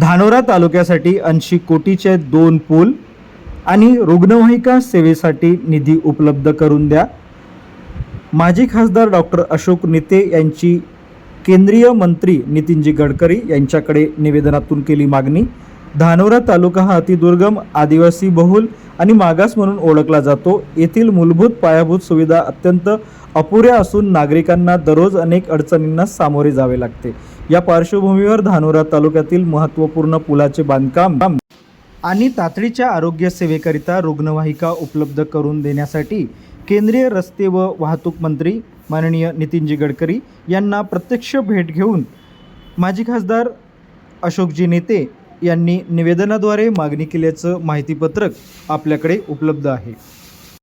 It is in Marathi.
धानोरा तालुक्यासाठी ऐंशी कोटीचे दोन पूल आणि रुग्णवाहिका सेवेसाठी निधी उपलब्ध करून द्या. माजी खासदार डॉक्टर अशोक नेते यांची केंद्रीय मंत्री नितीनजी गडकरी यांच्याकडे निवेदनातून केली मागणी. धानोरा तालुका हा अतिदुर्गम आदिवासी बहुल आणि मागास म्हणून ओळखला जातो. येथील मूलभूत पायाभूत सुविधा अत्यंत अपुऱ्या असून नागरिकांना दररोज अनेक अडचणींना सामोरे जावे लागते. या पार्श्वभूमीवर धानोरा तालुक्यातील महत्त्वपूर्ण पुलाचे बांधकाम आणि तातडीच्या आरोग्य सेवेकरिता रुग्णवाहिका उपलब्ध करून देण्यासाठी केंद्रीय रस्ते व वाहतूक मंत्री माननीय नितीनजी गडकरी यांना प्रत्यक्ष भेट घेऊन माजी खासदार अशोकजी नेते यांनी निवेदनाद्वारे मागणी केल्याचं माहितीपत्रक आपल्याकडे उपलब्ध आहे.